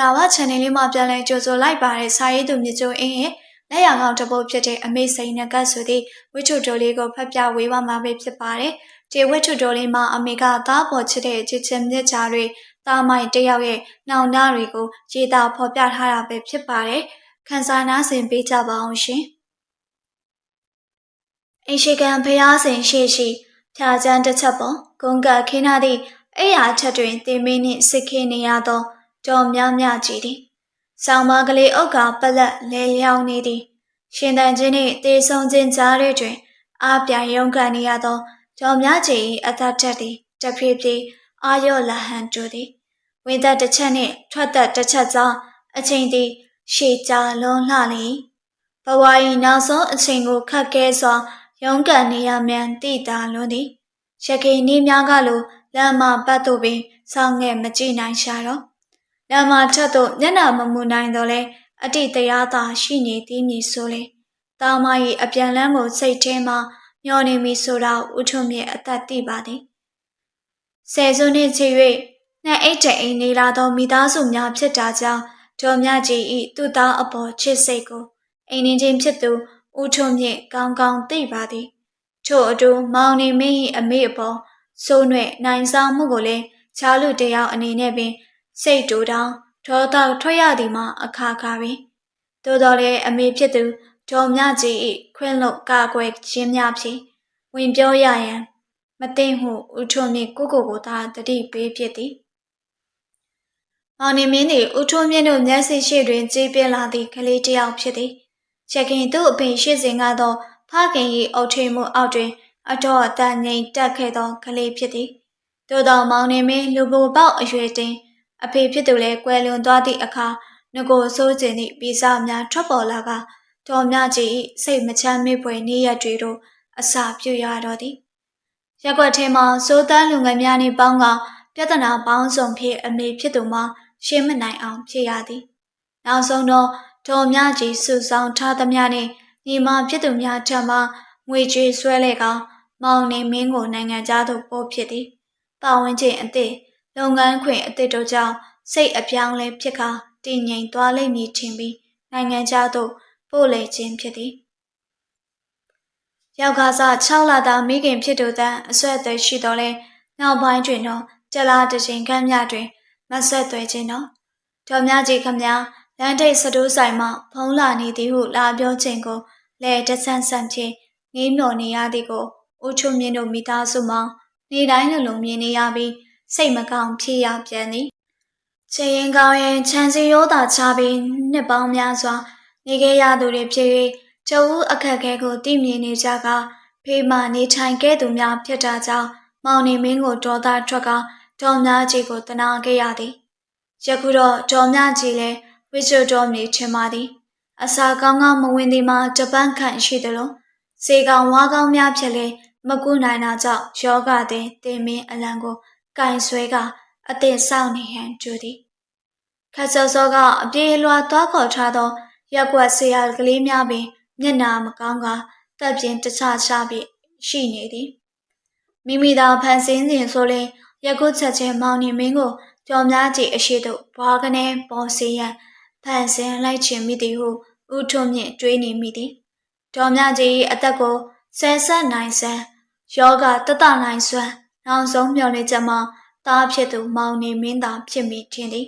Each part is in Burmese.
လာဝ channel လေးမှာပြန်လည်ကြိုဆိုလိုက်ပါတဲ့စာရေးသူမြချိုအင်းရဲ့လက်ရံကောင်တစ်ပုတ်ဖြစ်တဲ့အမေစိန်နကတ်ဆိုသည့်ဝိချုတိုလေးကိုဖတ်ပြဝေးပါမှာပဲဖြစ်ပါတယ်။ဒီဝိချုတိုလေးမှာအမေကသားပေါ်ချစ်တဲ့ချစ်ချင်းမြတ်ချာတွေသားမိုင်တယောက်ရဲ့နှောင်နှတွေကိုရေးသားဖော်ပြထားတာပဲဖြစ်ပါတယ်။ခန်းစားနားဆင်ပေးကြပါအောင်ရှင်။အရှိကံဖျားစင်ရှိရှိဖြာချမ်းတစ်ချက်ပေါ်ဂုံကခင်းထားသည့်အဲ့ရာထက်တွင်တင်မင်းနှင့်စစ်ခင်းနေရသော တော်များများကြည်သည်ဆောင်းမကလေးအုပ်ကပလက်လဲလျောင်းနေသည်ရှင်တန်ချင်းနှင့်တေဆုံခြင်းကြားထဲတွင်အာပြိုင်ရုံးကန်နေရသောတော်များကြီးအသက်ထက်သည်တဖြည်းဖြည်းအာရော့လဟန်တူသည်ဝိသက်တစ်ချက်နှင့်ထွက်သက်တစ်ချက်သောအချိန်သည်ရှေ့ကြာလွန်လှလေဘဝ၏နောက်ဆုံးအချိန်ကိုခက်ခဲစွာရုံးကန်နေရမြန်တိတာလွန်းသည်ရခိုင်နေများကလိုလမ်းမပတ်သို့ပင်ဆောင်းငဲ့မကြည့်နိုင်ရှာတော့ လမ်းမထက်သို့မျက်နှာမမူနိုင်တော့လဲအတိတ်တရားသာရှိနေသည်မည်ဆိုလေတာမ၏အပြန်လန်းကိုစိတ်ထဲမှမျောနေပြီဆိုတာဥထုံမြင့်အသက်သိပါသည်ဆယ်စုနှစ်ချီ၍နှံအိတ်တဲ့အိမ်နေလာသောမိသားစုများဖြစ်တာကြောင့်ဒေါ်မြကြီး၏သူ့သားအပေါ်ချစ်စိတ်ကိုအိမ်နေချင်းဖြစ်သူဥထုံမြင့်ကောင်းကောင်းသိပါသည်ချို့အတူမောင်နေမင်း၏အမေအပေါ်စိုးနွဲ့နိုင်ဆောင်မှုကိုလည်းချားလူတယောက်အနေနဲ့ပင် စိတ်တူတောင်းဒေါသထွက်ရသည်မှာအခါခါပင်သို့တော်လည်းအမေဖြစ်သူဒေါ်မြကြီး၏ခွင့်လွတ်ကာကွယ်ခြင်းများဖြင့်ဝင်ပြောရရန်မသိမှုဥထုံမြင့်ကိုကိုကိုသာတတိပေးဖြစ်သည်မောင်နေမင်းသည်ဥထုံမြင့်တို့မျက်စိရှိတွင်ကြေးပြလာသည့်ကလေးတစ်ယောက်ဖြစ်သည်ချက်ခင်သူ့အဖေရှိစဉ်ကတော့ဖခင်၏အုတ်ထိန်မှုအောက်တွင် အတော်အတန်ငိမ်တက်ခဲ့သောကလေးဖြစ်သည်သို့တော်မောင်နေမင်းလူပိုပေါက်အရွယ်တင် အဖေဖြစ်သူလည်းကွယ်လွန်သွားသည့်အခါငကိုစိုးကျင်သည့်ပိစာများထွက်ပေါ်လာကတော်မြကြီးစိတ်မချမ်းမေ့ဖွယ်နေ့ရက်တွေတို့အစာပြုရတော့သည်ရက်ွက်ထဲမှာစိုးတန်းလူငယ်များနှင့်ပေါင်းကပြဿနာပေါင်းစုံဖြင့်အမေဖြစ်သူမှာရှင်းမနိုင်အောင်ဖြစ်ရသည်နောက်ဆုံးတော့တော်မြကြီးစုဆောင်ထားသမျှနှင့်ညီမဖြစ်သူများထံမှငွေကြေးဆွဲလဲကမောင်နေမင်းကိုနိုင်ငံသားသို့ပို့ဖြစ်သည်ပါဝင်ခြင်းအသည့် လုပ်ငန်းခွင်အသစ်တို့ကြောင့်စိတ်အပြောင်းလဲဖြစ်ကာတည်ငြိမ်သွားလိမ့်မည်ထင်ပြီးနိုင်ငံခြားသို့ပို့လေခြင်းဖြစ်သည်ယောက်ကစား6လသာမိခင်ဖြစ်သူတဲ့အဆွဲအသွယ်ရှိတော်လဲနောက်ပိုင်းတွင်တော့ကြလာတခြင်းခမ်းမြတွင်မဆက်သွဲခြင်းတော့တော်များကြီးခမများလမ်းထိပ်စတိုးဆိုင်မှဖုံးလာနေသည်ဟုလာပြောခြင်းကိုလဲတဆန်းဆန်းဖြင့်ငေးမျောနေရသည်ကိုဦးချုံမြင့်တို့မိသားစုမှနေတိုင်းလိုလိုမြင်နေရပြီး စိတ်မကောင်းဖြစ်ရပြန်သည်ချေရင်ကောင်းရင်ခြံစီရိုးသာချပြီးနှစ်ပေါင်းများစွာနေခဲ့ရသူတွေဖြစ်၍ကျုပ်ဦးအခက်ခဲကိုသိမြင်နေကြကဖေးမှနေထိုင်ခဲ့သူများဖြစ်တာကြောင့်မောင်နေမင်းကိုဒေါသထွက်ကဒေါ်များကြီးကိုတနာခဲ့ရသည်ယခုတော့ဒေါ်များကြီးလည်းဝိချွတ်တော်မြေချင်ပါသည်အစာကောင်းကောင်းမဝင်သည်မှာတပန်းခန့်ရှိသလိုစေကောင်ဝါကောင်းများဖြစ်လေမကူနိုင်တာကြောင့်ယောဂတဲ့တင်မင်းအလံကို ကင်ဆွဲကအသင်ဆောင်နေဟန်ကြိုသည်ခတ်စောစောကအပြေးလွှာသွားခေါ်ထားသောရက်ွက်ဆရာကလေးများပင်မျက်နာမကောင်းကတပ်ပြင်းတခြားချပြီးရှိနေသည်မိမိသာဖန်ဆင်းစဉ်ဆိုရင်ရက်ကုတ်ချက်ချင်းမောင်နေမင်းကိုကြော်များကြည့်အရှိတို့ဘွားကနေပေါ်စီရန်ဖန်ဆင်းလိုက်ခြင်းမိသည်ဟုဥထုံမြင့်တွေးနေမိသည်ဒေါ်မြကြီးအသက်ကိုဆဲဆက်နိုင်စမ်းယောဂတတနိုင်စွမ်း နောက်ဆုံးမျှော်လင့်ချက်မှာသားဖြစ်သူမောင်နေမင်းသာဖြစ်မိခြင်းသည်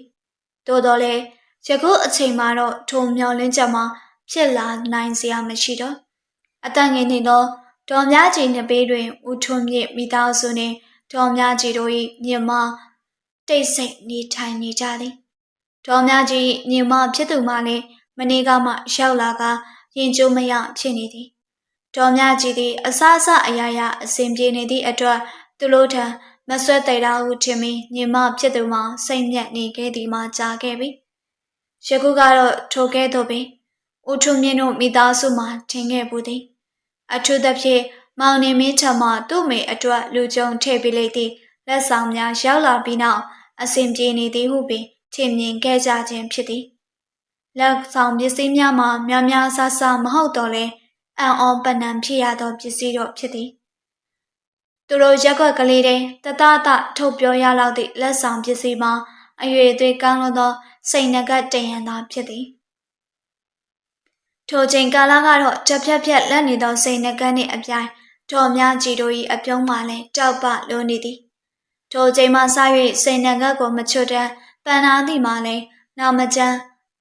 သို့တော်လည်းယခုအချိန်မှာတော့ထုံမျှော်လင့်ချက်မှာဖြစ်လာနိုင်စရာမရှိတော့အတန်ငယ်နေသောဒေါ်များကြီးနှစ်ပေးတွင်ဦးထွန်းမြင့်မိသားစုနှင့်ဒေါ်များကြီးတို့၏မြင်မတိတ်ဆိတ်နေထိုင်နေကြသည်ဒေါ်များကြီးညီမဖြစ်သူမှလည်းမနေ့ကမှရောက်လာကရင်ကျိုးမရဖြစ်နေသည်ဒေါ်မြကြီးသည်အဆအဆအရာရာအစဉ်ပြေနေသည့်အတွက် သူတို့ထံမဆွဲသိတာဟုထင်ပြီးညီမဖြစ်သူမှစိတ်မြက်နေခဲ့သည်မှကြားခဲ့ပြီယခုကတော့ထိုကဲ့သို့ပင်ဦးထုံမြင့်တို့မိသားစုမှထင်ခဲ့ဘူးသည်အထူးသဖြင့်မောင်နေမင်းထံမှသူ့မိအတွက်လူကြုံထည့်ပေးလိုက်သည့်လက်ဆောင်များရောက်လာပြီးနောက်အစဉ်ပြေနေသည်ဟုပင်ထင်မြင်ခဲ့ကြခြင်းဖြစ်သည်လက်ဆောင်ပစ္စည်းများမှာများများဆဆမဟုတ်တော့လဲအံ့ဩပဏံဖြစ်ရသောပစ္စည်းတော့ဖြစ်သည် သူတို့ရက်ွက်ကလေးတဲ့တတတထုတ်ပြောရလောက်သည့်လက်ဆောင်ပစ္စည်းမှာအရွယ်သွေးကောင်းလို့သောစိန်နဂတ်တယံသာဖြစ်သည်ထိုချိန်ကာလကတော့တဖြက်ဖြက်လက်နေသောစိန်နဂတ်နှင့်အပြိုင်တော်များကြီးတို့၏အပြုံးမှလည်းတောက်ပလိုနေသည်ထိုချိန်မှစ၍စိန်နဂတ်ကိုမချွတ်တမ်းပန်နာသည်မှလည်းနောက်မကျန်း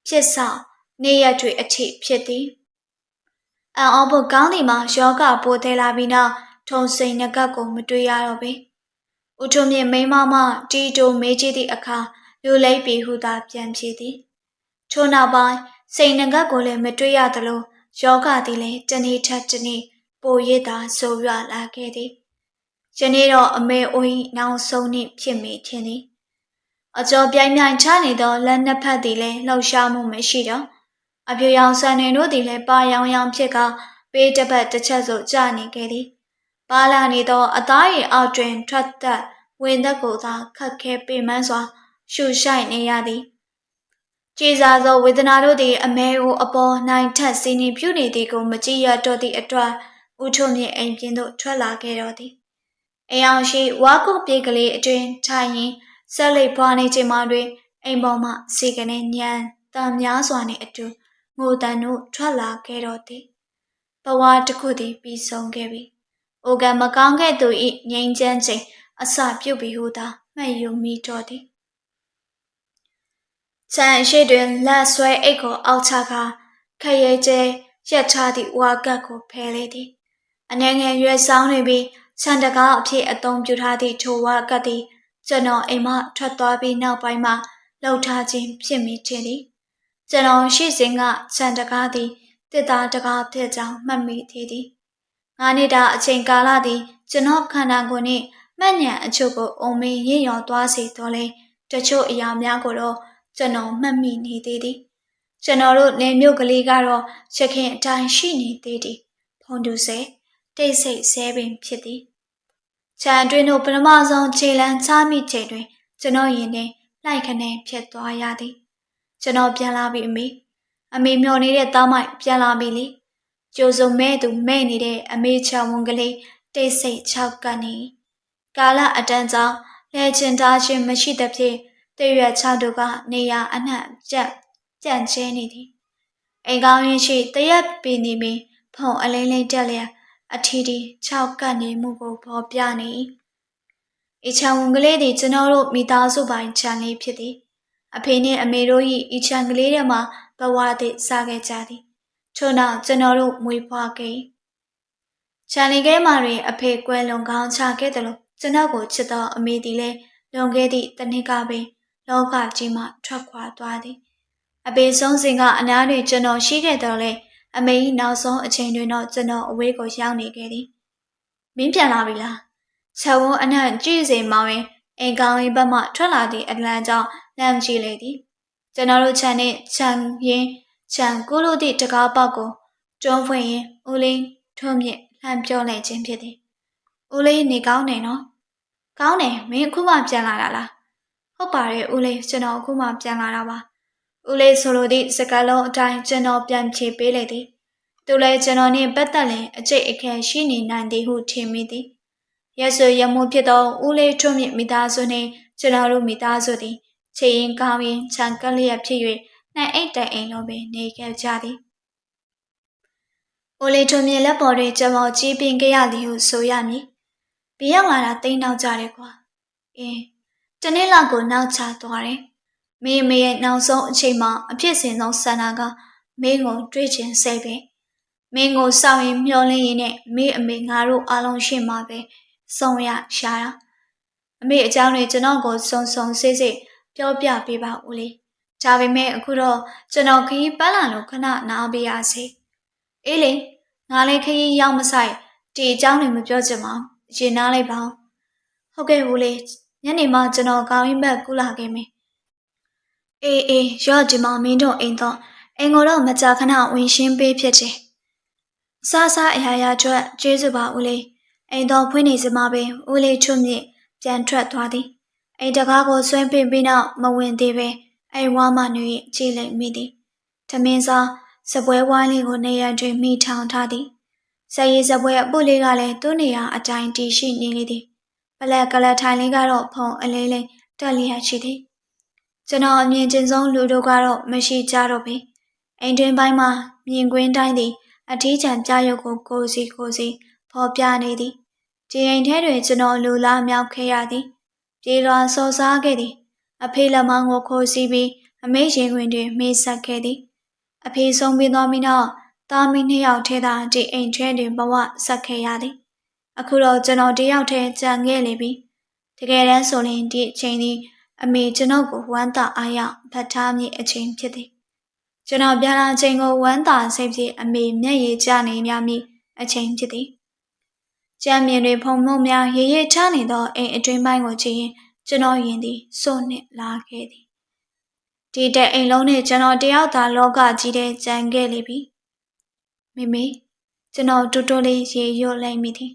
ဖြစ်ဆောင်နေရတွေအထိဖြစ်သည်အံ့ဩဖို့ကောင်းသည်မှာယောဂပိုသေးလာပြီးနောက် ထုံစိန်ငကတ်ကိုမတွေ့ရတော့ပေ။ဦးထုံမြင့်မိမမတီတိုမေးကြည့်သည့်အခါလူလိပ်ပြီဟုသာပြန်ဖြေသည်။ထို့နောက်ပိုင်းစိန်ငကတ်ကိုလည်းမတွေ့ရသလိုယောဂသည်လည်းတနေ့ထက်တနေ့ပိုရစ်သာဆိုးရွားလာခဲ့သည်။ယနေ့တော့အမေအို၏နောက်ဆုံးနေ့ဖြစ်မိခြင်းသည်။အကျော်ပြိုင်မြိုင်ချနေသောလက်နှစ်ဖက်သည်လည်းလှောက်ရှားမှုမရှိတော့အပြူရောင်ဆန်နေတို့သည်လည်းပါရောင်ရောင်ဖြစ်ကပေးတစ်ပတ်တစ်ချက်ဆိုကြာနေခဲ့သည် ပါလာနေသော အသားရည်အောက်တွင်ထွက်သက်ဝင်သက်ကိုသာခတ်ခဲပေမန်းစွာ ရှူရှိုက်နေရသည်ကြည်စားသောဝေဒနာတို့သည်အမဲကိုအပေါ်နိုင်ထက်စီးနေပြုနေသည်ကိုမကြည့်ရတော့သည့်အတွက်ဥထုံမြင့်အိမ်ပြင်သို့ထွက်လာခဲ့တော်သည်အိမ်အောင်ရှိဝါကုတ်ပြေးကလေးအတွင်ထိုင်ရင်ဆက်လက်ပွားနေချိန်မှတွင်အိမ်ပေါ်မှစီကနေညံတံများစွာနှင့်အတူငိုတန်တို့ထွက်လာခဲ့တော်သည်ဘဝတစ်ခုသည်ပြီးဆုံးခဲ့ပြီ။ အိုကံမကောင်းခဲ့သူ၏ငြိမ်းချမ်းခြင်းအစပြုတ်ပြီးဟုသာမှတ်ယူမိတော်သည်။ချန်ရှိတွင်လက်ဆွဲအိတ်ကိုအောက်ချကာခရဲကျဲရက်ထားသည့်ဝါကတ်ကိုဖယ်လေသည်။အနေငယ်ရွယ်ဆောင်နေပြီးခြံတကားအဖြစ်အသုံးပြုထားသည့်ထိုဝါကတ်သည်ကျွန်တော်အိမ်မှထွက်သွားပြီးနောက်ပိုင်းမှာလှုပ်ထားခြင်းဖြစ်မိခြင်းသည်ကျွန်တော်ရှိစဉ်ကခြံတကားသည်တစ်သားတကားဖြစ်ကြောင်းမှတ်မိသေးသည် ငါနေ့တာအချိန်ကာလသည်ကျွန်တော်ခန္ဓာကိုယ်နှင့်မှတ်ဉဏ်အချို့ကိုအုံမင်းရင့်ရော်သွားစေတော်လဲတချို့အရာများကိုတော့ကျွန်တော်မှတ်မိနေသေးသည်ကျွန်တော်တို့နေမြို့ကလေးကတော့ရခင်အတိုင်းရှိနေသေးသည်ဖုန်တူဆဲတိတ်ဆိတ်ဆဲပင်ဖြစ်သည်ခြံတွင်တို့ပထမဆုံးခြေလန်းချမိချိန်တွင် ကျွန်တော်ရင်ထဲလိုက်ခနဲ့ဖြစ်သွားရသည် ကျွန်တော်ပြန်လာပြီအမေအမေမျောနေတဲ့သားမိုက်ပြန်လာပြီလေ ကြိုစုံမဲ့သူမဲ့နေတဲ့အမေချောင်ဝန်ကလေးတိတ်ဆိတ်၆ကနေကာလအတန်းကြောင့်လဲချင်သားချင်းမရှိသဖြင့်တရွက်၆တို့ကနေရာအနှံ့ကြက်ကြန့်ကျဲနေသည်အိမ်ကောင်းရင်ရှိတရက်ပင်နေပြီးဖုံအလိမ့်လိမ့်တက်လျက်အထီးတီ၆ကနေမှုကိုဖော်ပြနေအချောင်ဝန်ကလေးသည်ကျွန်တော်တို့မိသားစုပိုင်းခြံလေးဖြစ်သည်အဖေနှင့်အမေတို့၏ဤချံကလေးထဲမှာဘဝသည့်စားခဲ့ကြသည် ထို့နောက်ကျွန်တော်တို့မွေးဖွားခဲ့ချန်လီကဲမာတွင်အဖေကွယ်လွန်ကောင်းချခဲ့တယ်လို့ကျွန်တော်ကိုချစ်သောအမေသည်လည်းလွန်ခဲ့သည့်တနည်းကပင်လောကကြီးမှထွက်ခွာသွားသည်အပေဆုံးစဉ်ကအနားတွင်ကျွန်တော်ရှိခဲ့တော့လေအမေ၏နောက်ဆုံးအချိန်တွင်တော့ကျွန်တော်အဝေးကိုရောက်နေခဲ့သည်မင်းပြန်လာပြီလားချက်ဝန်းအနှံ့ကြည့်စေမောင်ရင်အိမ်ကောင်း၏ဘက်မှထွက်လာသည့်အလံကြောင့်လမ်းကြည့်လေသည်ကျွန်တော်တို့ခြံနှင့်ခြံရင် ခြံကိုလိုသည့်တကားပေါက်ကိုတွန်းဖွင့်ရင်ဦးလေးထွန်းမြင့်လှမ်းပြောလိုက်ခြင်းဖြစ်သည်ဦးလေးနေကောင်းနေနော်ကောင်းတယ်မင်းအခုမှပြန်လာတာလားဟုတ်ပါတယ်ဦးလေးကျွန်တော်အခုမှပြန်လာတာပါဦးလေးဆိုလိုသည့်စကားလုံးအတိုင်းကျွန်တော်ပြန်ဖြေပေးလိုက်သည်သူလည်းကျွန်တော်နှင့်ပတ်သက်လင်အကျိတ်အခက်ရှိနေနိုင်သည်ဟုထင်မိသည်ရဆွေရမှုဖြစ်သောဦးလေးထွန်းမြင့်မိသားစုနှင့်ကျွန်တော်တို့မိသားစုသည်ခြေရင်ကောင်းရင်ခြံကက်လျက်ဖြစ်၍ နှံအိတ်တိုင်အိမ်လိုပင်နေခဲ့ကြသည်။အိုလီထွန်မြေလက်ပေါ်တွင်ကြမောကြီးပင်ခဲ့ရသည်ဟုဆိုရမည်။ဘေးရောက်လာတာတိမ်နောက်ကြတယ်ကွာ။အင်းတနေ့လောက်ကိုနောက်ချသွားတယ်။မေမေရဲ့နောက်ဆုံးအချိန်မှာအဖြစ်စင်ဆုံးဆန္ဒကမင်းကိုတွေးချင်စိတ်ပဲ။မင်းကိုစောင့်ရင်မျောလင်းရင်နဲ့မေအမေငါတို့အားလုံးရှင်းမှာပဲစုံရရှာတာ။အမေအကြောင်းတွေကျွန်တော်ကိုစုံစုံစိတ်စိတ်ပြောပြပေးပါဦးလေ ဒါပေမဲ့အခုတော့ကျွန်တော်ခရီးပန်းလာလို့ခဏနားပေးရစေအေးလေငါလည်းခရီးရောက်မဆိုင်ဒီအကြောင်းတွေမပြောချင်ပါဘူးရင်နားလိုက်ပါဟုတ်ကဲ့ဦးလေးညနေမှကျွန်တော်ကောင်းရင်ဘက်ကူလာခဲ့မယ်အေးအေးရော့ဒီမှာမင်းတို့အိမ်တော့အိမ်ကိုတော့မကြာခဏဝင်ရှင်းပေးဖြစ်တယ်စားစားအရာရာအတွက်ကျေးဇူးပါဦးလေးအိမ်တော်ဖွင့်နေစမှာပင်ဦးလေးချွတ်မြင့်ပြန်ထွက်သွားသည်အိမ်တကားကိုဆွဲပင်ပြီးနောက်မဝင်သေးပဲ အိမ်ဝါမနွေကြည့်လိုက်မိသည်။ထမင်းစားစပွဲဝိုင်းလေးကိုနေရတွင်မိထောင်ထားသည်။ဆယ်ရီစပွဲအပုတ်လေးကလည်းသူ့နေရာအတိုင်းတည်ရှိနေလေသည်။ပလက်ကလထိုင်လေးကတော့ဖုံအလေးလေးတက်လျက်ရှိသည်ကျွန်တော်အမြင်ကျင်ဆုံးလူတို့ကတော့မရှိကြတော့ပြီအိမ်တွင်ပိုင်းမှာမြင်ကွင်းတိုင်းသည်အထီးကျန်ပြရုပ်ကိုကိုစီကိုစီဖော်ပြနေသည်ဒီအိမ်ထဲတွင်ကျွန်တော်လူလားမြောက်ခဲ့ရသည် ပြေလွာစော်စားခဲ့သည် အဖေလက်မောင်းကိုခိုးစီးပြီးအမေရင်ခွင်တွင်မေးဆက်ခဲ့သည်အဖေဆုံးပြီးသောမိနောက်သားမီးနှစ်ယောက်ထဲသာဒီအိမ်ထဲတွင်ဘဝဆက်ခဲ့ရသည်အခုတော့ကျွန်တော်တယောက်တည်းကြံခဲ့လေပြီတကယ်တမ်းဆိုရင်ဒီအချိန်ဒီအမေကျွန်တော်ကိုဝမ်းသာအားရဖတ်ထားမည့်အချိန်ဖြစ်သည်ကျွန်တော်ပြန်လာချိန်ကိုဝမ်းသာစိတ်ဖြင့်အမေမျက်ရည်ကျနေမြမည့်အချိန်ဖြစ်သည်ကြံမြင်တွေဖုံမှုများရေရေချနေသောအိမ်အတွင်းပိုင်းကိုကြည့်ရင် ကျွန်တော်ယင်သည်စိုးနှင့်လာခဲ့သည်ဒီတဲ့အိမ်လုံးနဲ့ကျွန်တော်တယောက်သာလောကကြီးတဲ့ကြံခဲ့လေပြီမိမိကျွန်တော်တူတူလေးရေရွတ်လိုက်မိသည်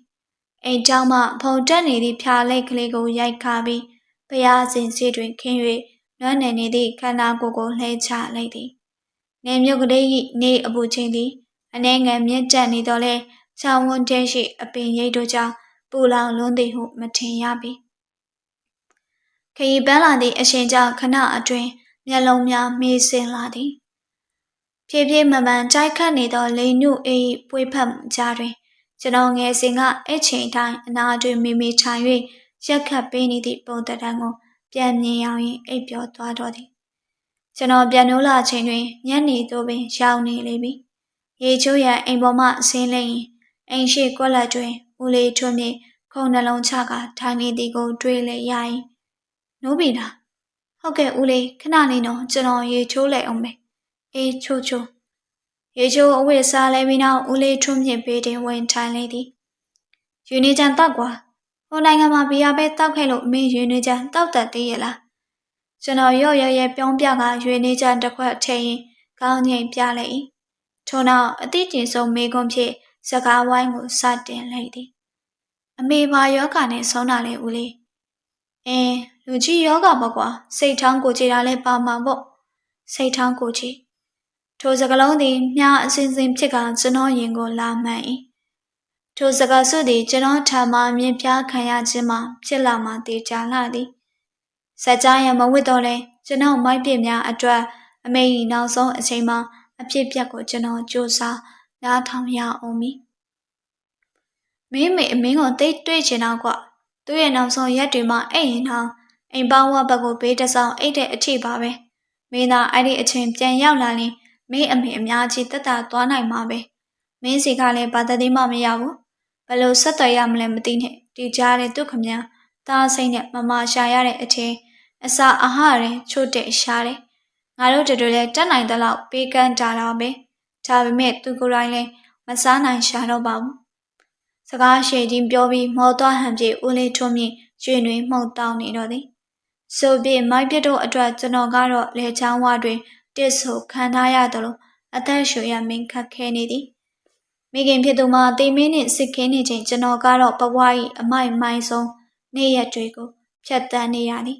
အိမ်တောင်မှဖုန်တက်နေသည့်ဖြာလက်ကလေးကိုရိုက်ခါပြီးဖျားစင်စီတွင်ခင်း၍နွမ်းနယ်နေသည့်ခန္ဓာကိုယ်ကိုလှဲချလိုက်သည်နေမြုပ်ကလေး၏နေအပူချင်းသည်အနေငယ်မြင့်တက်နေတော့လဲချောင်းဝန်းထဲရှိအပင်ရိပ်တို့ကြောင့်ပူလောင်လွန်းသည်ဟုမထင်ရပေ ခရီးပန်းလာသည့်အရှင်ကြောင့်ခဏအတွင်းမျက်လုံးများမေးစင်လာသည်ဖြည်းဖြည်းမမှန်ကြိုက်ခတ်နေသောလိန်နုအေးပွေးဖက်ကြားတွင် ကျွန်တော်ငယ်စဉ်ကအချိန်တိုင်းအနာတွင်မိမိထိုင်၍ရက်ခတ်ပေးနေသည့်ပုံတံကိုပြန်မြင်အောင်ရင်အိပ်ပျော်သွားတော့သည်ကျွန်တော်ပြန်နိုးလာချိန်တွင်ညနေသို့ပင်ရောက်နေလေပြီရေချိုးရန်အိမ်ပေါ်မှဆင်းလိမ့်ရင်အိမ်ရှိကွက်လက်တွင်ဦးလေးထွန်းမြင့်ခုံနှလုံးချကထိုင်နေသည်ကို တွေ့လေရရင် နိုးပြီလားဟုတ်ကဲ့ဦးလေးခဏလေးတော့ကျွန်တော်ရေချိုးလိုက်အောင်မယ်အေးချိုးချိုးရေချိုးအဝတ်စားလဲပြီးနောက်ဦးလေးထွန်းမြင့်ဘေးတင်ဝင်ထိုင်လေသည်ယူနေကြတောက်ကွာဟိုနိုင်ငံမှာဘီယာပဲတောက်ခဲ့လို့မင်းယူနေကြတောက်တတ်သေးရဲ့လားကျွန်တော်ရော့ရရဲပြောင်းပြကယူနေကြတစ်ခွက်ထည့်ရင်ကောင်းငိမ်ပြလိုက်၏ထို့နောက်အတိကျင်ဆုံးမေကွန်ဖြင့်စကားဝိုင်းကိုစတင်လိုက်သည်အမေဘာယောဂနဲ့ဆုံးတာလေဦးလေး အင်းလူကြီးယောဂပေါ့ကွာစိတ်ထောင်းကိုကြည်တာလဲပါမှာပေါ့စိတ်ထောင်းကိုကြည်ထိုစကလုံးသည်မြားအစင်စင်ဖြစ်ကကျွန်တော်ရင်ကိုလာမှန်၏ထိုစကားစုသည်ကျွန်တော်ထာမမြင်ပြခံရခြင်းမှာဖြစ်လာမှတည်ကြလာသည်စကြရမဝစ်တော့လဲကျွန်တော်မိုက်ပြများအတွက်အမေကြီးနောက်ဆုံးအချိန်မှာအဖြစ်ပြက်ကိုကျွန်တော်စူးစမ်းနားထောင်ရအောင်မီမင်းမေအမင်းကိုတိတ်တွေ့ချင်တော့ကွ သူ့ရဲ့နောက်ဆုံးရက်တွေမှာအိတ်ရင်တော့အိမ်ပေါင်းဝဘက်ကိုဘေးတဆောင်းအိတ်တဲ့အထိပါပဲမင်းသာအဲ့ဒီအချိန်ပြန်ရောက်လာရင်မင်းအမေအများကြီးတက်တာသွားနိုင်မှာပဲမင်းစီကလည်းဘာတတိမှမရဘူးဘယ်လိုဆက်သွယ်ရမလဲမသိနဲ့ဒီကြားတဲ့သူခမညာသားစိတ်နဲ့မမရှာရတဲ့အထင်အစာအဟာရချို့တဲ့ရှားတယ်ငါတို့တို့လည်းတက်နိုင်တဲ့လောက်ပေးကမ်းကြတာပဲဒါပေမဲ့သူကိုယ်တိုင်လည်းမစားနိုင်ရှာတော့ပါဘူး စကားရှည်ချင်းပြောပြီးမောသွားဟန်ပြေဦးလေးထွန်းမြင့်ရွှေနှွေမှုန်တောင်းနေတော့သည်ဆိုပြီးမိုက်ပြတို့အတွက်ကျွန်တော်ကတော့လေချောင်းဝတွင်တစ်ဆိုခံထားရတယ်လို့အသက်ရှူရမင်းခတ်ခဲနေသည်မိခင်ဖြစ်သူမှာတိမ်မင်းနဲ့စစ်ခင်းနေချိန်ကျွန်တော်ကတော့ဘဝ၏အမိုက်မိုင်းဆုံးနေ့ရက်တွေကိုဖြတ်တန်းနေရသည်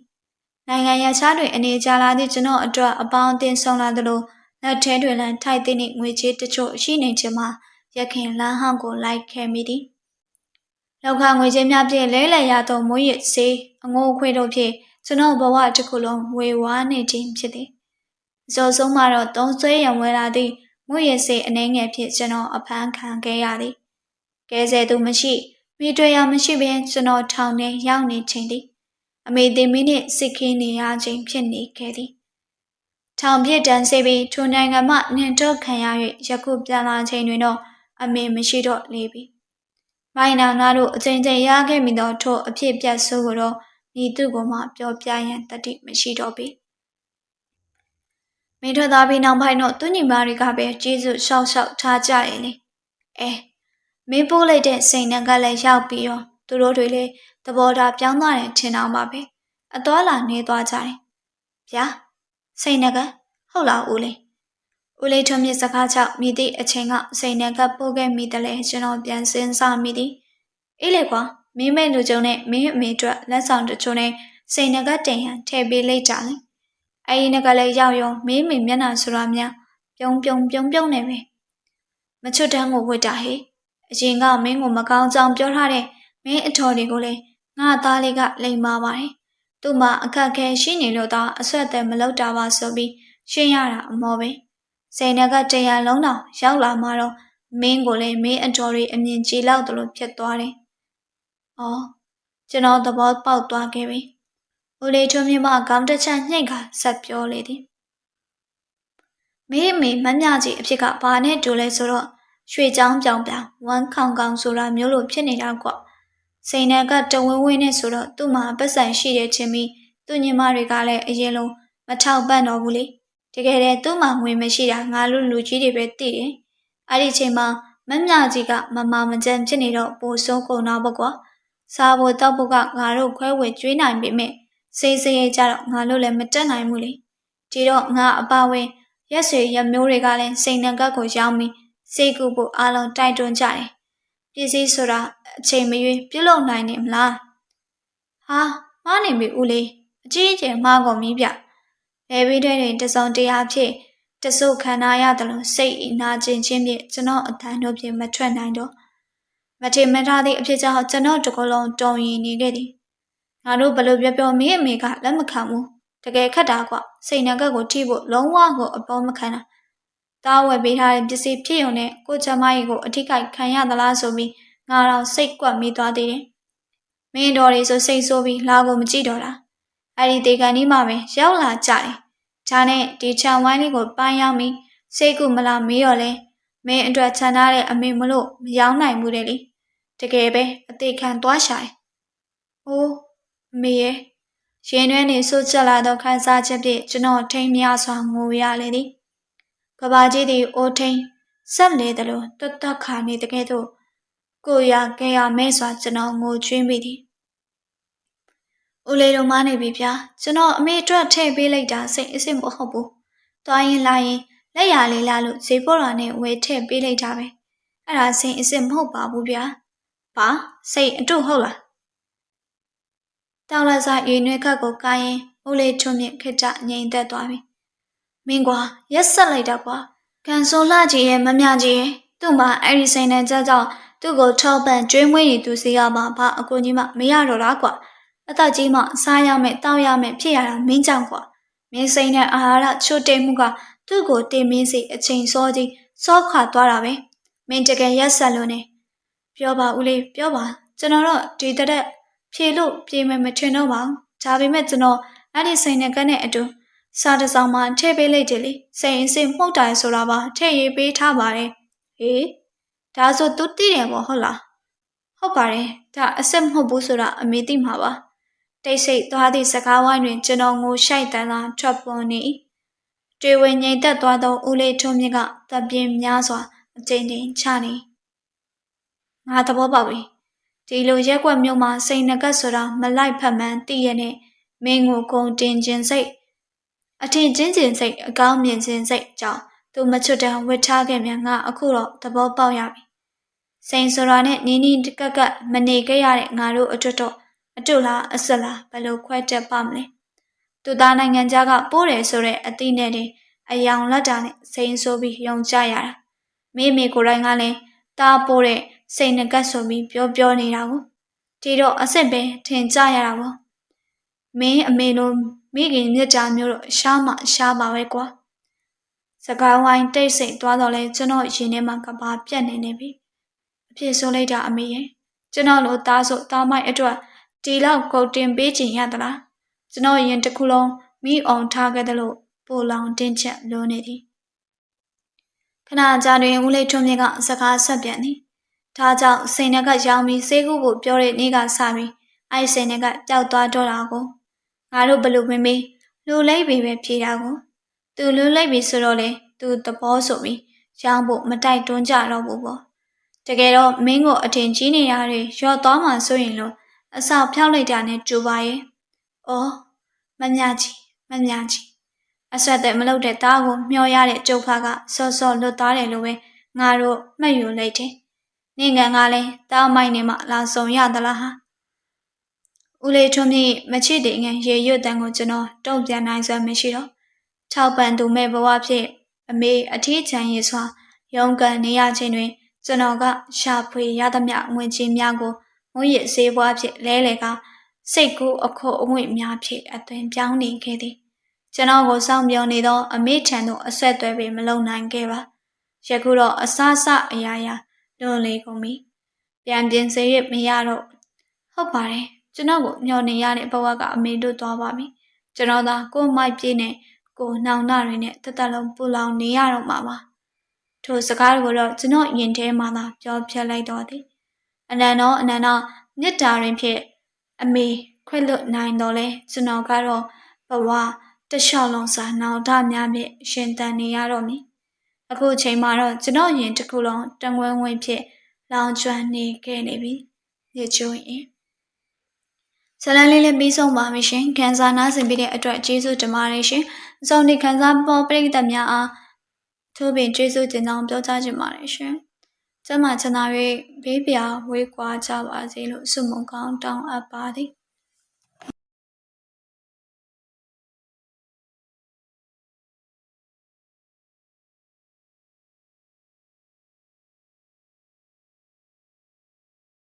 နိုင်ငံရခြားတွင်အနေကြလာသည့်ကျွန်တော်အတွက်အပေါင်းအသင်းဆောင်လာသလိုလက်ထဲတွင်လည်းထိုက်သည့်ငွေချေးတချို့ရှိနေခြင်းမှာရခင်လမ်းဟောင်းကိုလိုက်ခဲ့မိသည် လောက်ခငွေချင်းများဖြင့်လဲလှယ်ရသောမွေးရစေးအငိုးအခွေတို့ဖြင့်ကျွန်တော်ဘဝတစ်ခုလုံးဝေဝါးနေခြင်းဖြစ်သည်အစောဆုံးမှာတော့သုံးဆွဲရံဝဲလာသည့်မွေးရစေးအနေငယ်ဖြင့်ကျွန်တော်အဖမ်းခံခဲ့ရသည်ကဲဆယ်သူမရှိမိတွေ့ရမရှိပင်ကျွန်တော်ထောင်ထဲရောက်နေခြင်းသည်အမေတင်မင်းနှင့်စစ်ခင်းနေရခြင်းဖြစ်နေခဲ့သည်ထောင်ပြစ်ဒဏ်စေပြီးထိုနိုင်ငံမှနှင်ထုတ်ခံရ၍ယခုပြန်လာချိန်တွင်တော့အမေမရှိတော့လေပြီ မိုင်းနာငါတို့အချိန်ချင်းရခဲ့မိသောထိုအဖြစ်ပြတ်ဆိုးကိုတော့ဤသူ့ကိုမှပြောပြရန်တတိမရှိတော့ပြီမင်းထွက်သားပြီးနောက်ပိုင်းတော့သူညီမတွေကပဲကျေးဇူးရှောက်ရှောက်ထားကြရဲ့လေအဲမင်းပို့လိုက်တဲ့စိန်နှံကလည်းရောက်ပြီးရောသူတို့တွေလည်းသဘောထားပြောင်းသွားတယ်ထင်တော့ပါပဲအတော်လာနေသွားကြတယ်ဗျာစိန်နှံကဟုတ်လားဦးလေး ဦးလေးထွန်းမြစ်စကားချောက်မိသည့်အချိန်ကစိန်နှံကပို့ခဲ့မိတယ်လေကျွန်တော်ပြန်စဉ်းစားမိသည်အေးလေကွာမင်းမဲ့လူကြုံနဲ့မင်းအမေအတွက်လက်ဆောင်တချို့နဲ့စိန်နှံကတင်ဟန်ထည့်ပေးလိုက်ကြလေအဲ့ဒီကလည်းရောက်ရောမင်းမေမျက်နှာဆိုတာများပြုံးပြုံးပြုံးပြုံးနေပဲမချွတ်တန်းကိုဝတ်တာဟေ့အရင်ကမင်းကိုမကောင်းကြောင်ပြောထားတဲ့မင်းအထော်တွေကိုလည်းငါသားလေးကလိမ်မာပါတယ်သူ့မှာအခက်အခဲရှိနေလို့သာအဆက်အသွယ်မလုပ်တာပါဆိုပြီးရှင်းရတာအမောပဲ စိန်နကတရားလုံးတော့ရောက်လာမှတော့မင်းကိုလည်းမင်းအတော်ရီအမြင်ကြီးလောက်သလိုဖြစ်သွားတယ်။အော်ကျွန်တော်သဘောပေါက်သွားခဲ့ပြီ။ဦးလေးချုံမြင့်မခေါင်းတစ်ချက်ညှိတ်ကဆက်ပြောလေသည်။မေမေမမြကြီးအဖြစ်ကဘာနဲ့တူလဲဆိုတော့ရွှေချောင်းပြောင်ပြောင်ဝမ်းခေါင်ခေါင်ဆိုတာမျိုးလိုဖြစ်နေတာကွ။စိန်နကတဝင်းဝင်းနဲ့ဆိုတော့သူ့မှာပတ်စံရှိတဲ့ချင်းပြီးသူ့ညီမတွေကလည်းအရင်လုံးမထောက်ပံ့တော့ဘူးလေ။ တကယ်တည်းသူ့မှာငွေမရှိတာငါလူလူကြီးတွေပဲသိတယ်။အဲ့ဒီချိန်မှာမမြကြီးကမမမကြမ်းဖြစ်နေတော့ပိုဆိုးကုန်တော့ပေါ့ကွာစားဖို့တောက်ဖို့ကငါတို့ခွဲဝေကျွေးနိုင်ပေမဲ့စိတ်စရိတ်ကြတော့ငါတို့လည်းမတက်နိုင်ဘူးလေဒီတော့ငါအပါဝင်ရက်ဆွေရမျိုးတွေကလည်းစိန်နံကတ်ကိုရောင်းပြီးစိတ်ကူဖို့အားလုံးတိုက်တွန်းကြတယ်ပစ္စည်းဆိုတာအချိန်မရွေးပြုတ်လုံနိုင်နေမလားဟာမားနေပြီဦးလေးအကြီးအကျယ်မားကုန်ပြီဗျ လေဘီတဲ့တွင်တစုံတရာဖြစ်တဆုတ်ခန္ဓာရတယ်လို့စိတ်အနာကျင်ခြင်းဖြင့်ကျွန်တော်အတန်တို့ဖြင့်မထွက်နိုင်တော့မထေမထားသည့်အဖြစ်ကြောင့်ကျွန်တော်တကလုံးတုံရင်နေခဲ့သည်ငါတို့ဘလို့ပြောပြောမင်းအမေကလက်မခံဘူးတကယ်ခက်တာကွစိတ်နှကက်ကိုထိဖို့လုံးဝကိုအပေါ်မခံတာတားဝယ်ပေးထားတဲ့ပစ္စည်းဖြစ်ုံနဲ့ကိုချမကြီးကိုအထိကိခံရသလားဆိုပြီးငါတော့စိတ်ကွက်မိသွားသေးတယ်မင်းတော်တွေဆိုစိတ်ဆိုးပြီးလာကိုမကြည့်တော့တာ အဲ့ဒီတေကန်ဒီမှာပဲရောက်လာကြတယ်။ဒါနဲ့ဒီချံဝိုင်းလေးကိုပန်းရောက်ပြီးစိတ်ကူမလားမေးတော့လဲမင်းအတွက်ခြံထားတဲ့အမေမလို့မရောင်းနိုင်ဘူးလေလေ။တကယ်ပဲအသေးခံသွားရှာတယ်။အိုးအမေရဲ့ရင်တွဲနေဆိုးချက်လာတော့ခန်းစားချက်ဖြင့်ကျွန်တော်ထိန်များစွာငိုရလေသည်။ကဘာကြီးသည်အိုးထိန်ဆက်လေတယ်လို့တွတ်တွတ်ခါနေတကယ်တော့ကိုရကဲရမဲစွာကျွန်တော်ငိုချွင်းမိသည် ဦးလေးတို့မနေပြီဗျာကျွန်တော်အမေအတွက်ထည့်ပေးလိုက်တာစိတ်အစ်စ်မဟုတ်ဘူးတွားရင်လာရင်လက်ရလေးလာလို့ဈေးပေါ်တာနဲ့ဝယ်ထည့်ပေးလိုက်တာပဲအဲ့ဒါစိတ်အစ်စ်မဟုတ်ပါဘူးဗျာဘာစိတ်အတုဟုတ်လားတောင်လာစားရေနွေးခတ်ကိုကာရင်ဦးလေးချုံမြင့်ခကြငြိမ်သက်သွားပြီမင်းကွာရက်ဆက်လိုက်တာကွာကန်ဆိုလာကြီးရဲ့မမြကြီးရဲ့သူ့မှာအဲ့ဒီစိန်နဲ့ကြောက်ကြောက်သူ့ကိုထောက်ပံ့ကျွေးမွေးနေသူစီကမှဘာအကူကြီးမှမရတော့လားကွာ အသက်ကြီးမှစားရမယ်တောက်ရမယ်ဖြစ်ရတာမင်းကြောင့်ကွာမင်းစိန်တဲ့အာဟာရချို့တဲ့မှုကသူ့ကိုတင်မင်းစိအချိန်စောကြီးစောခါသွားတာပဲမင်းတကယ်ရက်ဆက်လို့နေပြောပါဦးလေးပြောပါကျွန်တော်တော့ဒီတက်ဖြေလို့ပြေမယ်မထင်တော့ပါဘူးဒါပေမဲ့ကျွန်တော်အဲ့ဒီစိန်နဲ့ကနဲ့အတူစားတစောင်းမှထည့်ပေးလိုက်တယ်လေစိန်စိန်မှုတ်တိုင်ဆိုတာပါထည့်ရေးပေးထားပါတယ်ဟေးဒါဆို तू သိတယ်ပေါ့ဟုတ်လားဟုတ်ပါတယ်ဒါအစ်စ်မဟုတ်ဘူးဆိုတာအမေသိမှာပါ တိတ်ဆိတ်သွားသည့်စကားဝိုင်းတွင်ကျွန်တော်ငိုရှိုက်တန်းသာထွက်ပေါ်နေတွေဝေငိမ်သက်သွားသောဦးလေးထုံးမြင့်ကတပ်ပြင်းများစွာအကျဉ်းတင်ချနေငါသဘောပေါက်ပြီဒီလိုရက်ွက်မျိုးမှာစိန်နကတ်ဆိုတာမလိုက်ဖက်မှန်းသိရနဲ့မင်းကိုကုံတင်ခြင်းစိတ်အထင်ချင်းချင်းစိတ်အကောင်းမြင်ခြင်းစိတ်ကြောင့်သူမချွတ်တန်ဝစ်ထားခဲ့မြန်ငါအခုတော့သဘောပေါက်ရပြီစိန်ဆိုတာနဲ့နီးနီးကက်ကက်မနေခဲ့ရတဲ့ငါတို့အတွက်တော့ အတူလားအဆက်လားဘယ်လိုခွဲတက်ပါမလဲသူသားနိုင်ငံသားကပိုးတယ်ဆိုတဲ့အသည့်နဲ့တင်အယောင်လက်တာနဲ့စိန်ဆိုးပြီးယုံကြရတာမိမိကိုယ်တိုင်ကလည်းတားပိုးတဲ့စိန်နကတ်ဆိုပြီးပြောပြောနေတာကိုဒီတော့အစ်စ်ပဲထင်ကြရတာပေါ့မင်းအမေလိုမိခင်မြစ်တာမျိုးတော့ရှားမှရှားပါပဲကွာစကားဝိုင်းတိတ်ဆိတ်သွားတော့လဲကျွန်တော်ရင်ထဲမှာကဘာပြက်နေနေပြီအဖြစ်ဆိုလိုက်တာအမေရဲ့ကျွန်တော်လိုသားဆိုသားမိုက်အတွက် ဒီလောက်ကုန်တင်ပေးခြင်းရသလားကျွန်တော်ရင်တစ်ခုလုံးမိအောင်ထားခဲ့တယ်လို့ပိုလောင်တင်းချက်လို့နေသည်ခဏကြာတွင်ဦးလေးထွန်းမြင့်ကစကားဆက်ပြန်သည်ဒါကြောင့်စိန်နက်ကရောင်းပြီးစေးကူကိုပြောတဲ့နေ့ကစပြီးအိုက်စိန်နက်ကပျောက်သွားတော့တာကိုငါတို့ဘလို့မမေးလူလိုက်ပြီပဲဖြေတာကိုသူလူလိုက်ပြီဆိုတော့လေသူသဘောဆိုပြီးရောင်းဖို့မတိုက်တွန်းကြတော့ဘူးပေါ့တကယ်တော့မင်းကိုအထင်ကြီးနေရတဲ့ရော့သွားမှဆိုရင်လို့ အစာဖြောက်လိုက်တာနဲ့ကြိုပါရဲ့။အော်မမြကြီးမမြကြီးအဆက်တဲ့မလုပ်တဲ့သားကိုမျောရတဲ့ကျုပ်ဖားကစောစောလွတ်သားတယ်လို့ပဲငါတို့မှတ်ယူလိုက်တယ်။နေငံကလည်းတားမိုက်နေမှလာဆောင်ရသလားဟာ။ဦးလေးထွန်းမြင့်မချစ်တဲ့ငယ်ရေရွတ်တန်းကိုကျွန်တော်တုံ့ပြန်နိုင်စွမ်းမရှိတော့ထောက်ပံ့သူမဲ့ဘဝဖြစ်အမေအထီးချမ်းရစွာရုံးကန်နေရခြင်းတွင် ကျွန်တော်ကရှာဖွေရသမျှငွေချင်းများကို မွေးရစေးပွားဖြစ်လဲလေကစိတ်ကူးအခိုအဝိတ်များဖြင့်အသွင်ပြောင်းနေခဲ့သည်ကျွန်တော်ကိုစောင့်မျှော်နေသောအမေထံသို့အဆက်အသွယ်ပင်မလုံနိုင်ခဲ့ပါယခုတော့အဆအဆအရာရာလွန်လေကုန်ပြီပြန်ပြင်စေရမရတော့ဟုတ်ပါတယ်ကျွန်တော်ကိုမျှော်နေရတဲ့ဘဝကအမေတို့သွားပါပြီကျွန်တော်သာကိုယ်မိုက်ပြေးနဲ့ကိုယ်နှောင်နှတွေနဲ့တက်တက်လုံးပူလောင်နေရတော့မှာပါထိုစကားကိုတော့ကျွန်တော်ယင်ထဲမှာသာပြောပြလိုက်တော့သည် အနန္တောအနန္တမေတ္တာရင်ဖြင့်အမေခွင့်လွတ်နိုင်တော့လဲကျွန်တော်ကတော့ဘဝတလျှောက်လုံးစာနောင်တများဖြင့်ရှင်တန်နေရတော့မည်အခုချိန်မှာတော့ကျွန်တော်ယင်တစ်ခုလုံးတန်ဝဲဝဲဖြင့်လောင်ကျွမ်းနေခဲ့နေပြီညချိုးရင်ဇလန်လေးလေးပြီးဆုံးပါပြီရှင်ခန်းစားနားဆင်ပြီးတဲ့အတွက်ကျေးဇူးတင်ပါတယ်ရှင်အစုံဒီခန်းစားပေါ်ပရိသတ်များအားထို့ပင်ကျေးဇူးတင်ကြောင်းပြောကြားချင်ပါတယ်ရှင် ကျမချနာ၍ဘေးပြဝေးကွာကြပါစေလို့ဆုမွန်ကောင်းတောင်းအပ်ပါသည်